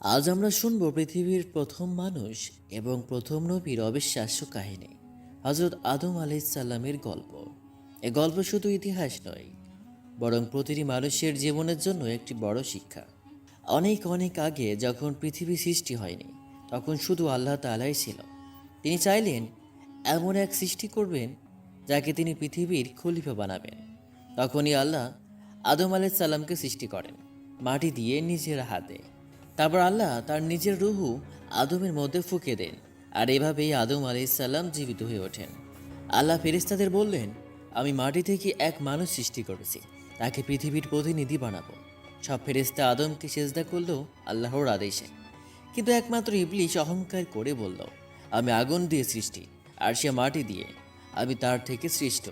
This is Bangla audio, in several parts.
আজ আমরা শুনব পৃথিবীর প্রথম মানুষ এবং প্রথম নবীর অবিশ্বাস্য কাহিনী হজরত আদম আলাইসাল্লামের গল্প। এ গল্প শুধু ইতিহাস নয়, বরং প্রতিটি মানুষের জীবনের জন্য একটি বড় শিক্ষা। অনেক অনেক আগে যখন পৃথিবী সৃষ্টি হয়নি, তখন শুধু আল্লাহ তালাই ছিল। তিনি চাইলেন এমন এক সৃষ্টি করবেন যাকে তিনি পৃথিবীর খলিফা বানাবেন। তখনই আল্লাহ আদম আলাইসাল্লামকে সৃষ্টি করেন, মাটি দিয়ে নিজের হাতে। তারপর আল্লাহ তার নিজের রুহু আদমের মধ্যে ফুঁকে দেন, আর এভাবেই আদম আলাইসাল্লাম জীবিত হয়ে ওঠেন। আল্লাহ ফেরেস্তাদের বললেন, আমি মাটি থেকে এক মানুষ সৃষ্টি করেছি, তাকে পৃথিবীর প্রতিনিধি বানাবো। সব ফেরেস্তা আদমকে সেজদা করল আল্লাহর আদেশে। কিন্তু একমাত্র ইবলিশ অহংকার করে বলল, আমি আগুন দিয়ে সৃষ্টি, আর সে মাটি দিয়ে আমি তার থেকে সৃষ্ট।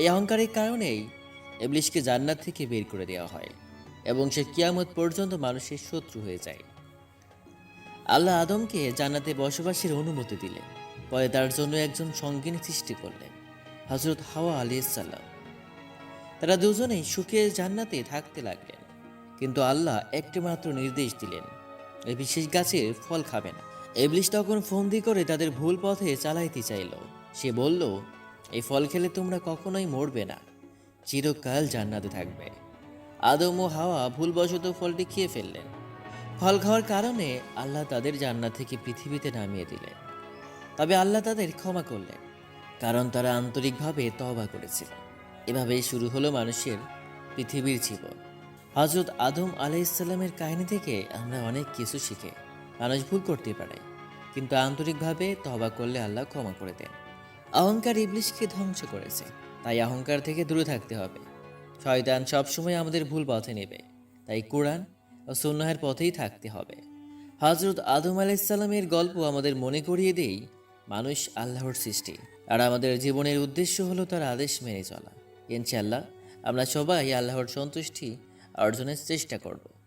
এই অহংকারের কারণেই ইবলিশকে জান্নাত থেকে বের করে দেওয়া হয়। এবং সে কিয়ামত পর্যন্ত মানুষের শত্রু হয়ে যায়। আল্লাহ আদমকে জান্নাতে বসবাসের অনুমতি দিলেন, পরে তার জন্য একজন সঙ্গিনী সৃষ্টি করলেন হজরত হাওয়া আলিয়াল্লাম তারা দুজনেই সুখে জান্নাতে থাকতে লাগলেন, কিন্তু আল্লাহ একটি মাত্র নির্দেশ দিলেন, এই বিশেষ গাছের ফল খাবে না। এবলিশ তখন ফন্দি করে তাদের ভুল পথে চালাইতে চাইল। সে বলল, এই ফল খেলে তোমরা কখনোই মরবে না, চিরকাল জান্নাতে থাকবে। আদম ও হাওয়া ভুলবশত ফলটি খেয়ে ফেললেন। ফল খাওয়ার কারণে আল্লাহ তাদের জান্নাত থেকে পৃথিবীতে নামিয়ে দিলেন। তবে আল্লাহ তাদের ক্ষমা করলেন, কারণ তারা আন্তরিকভাবে তওবা করেছিল। এভাবেই শুরু হলো মানুষের পৃথিবীর জীবন। হজরত আদম আলাইসাল্লামের কাহিনী থেকে আমরা অনেক কিছু শিখে মানুষ ভুল করতে পারে, কিন্তু আন্তরিকভাবে তবা করলে আল্লাহ ক্ষমা করে দেন। অহংকার ইবলিশকে ধ্বংস করেছে, তাই অহংকার থেকে দূরে থাকতে হবে। শয়তান সবসময় আমাদের ভুল পথে নেবে, তাই কোরআন ও সুন্নাহের পথেই থাকতে হবে। হজরত আদম আলাইসাল্লামের গল্প আমাদের মনে করিয়ে দেই, মানুষ আল্লাহর সৃষ্টি, আর আমাদের জীবনের উদ্দেশ্য হলো তার আদেশ মেনে চলা। ইনশাল্লাহ আমরা সবাই আল্লাহর সন্তুষ্টি অর্জনের চেষ্টা করব।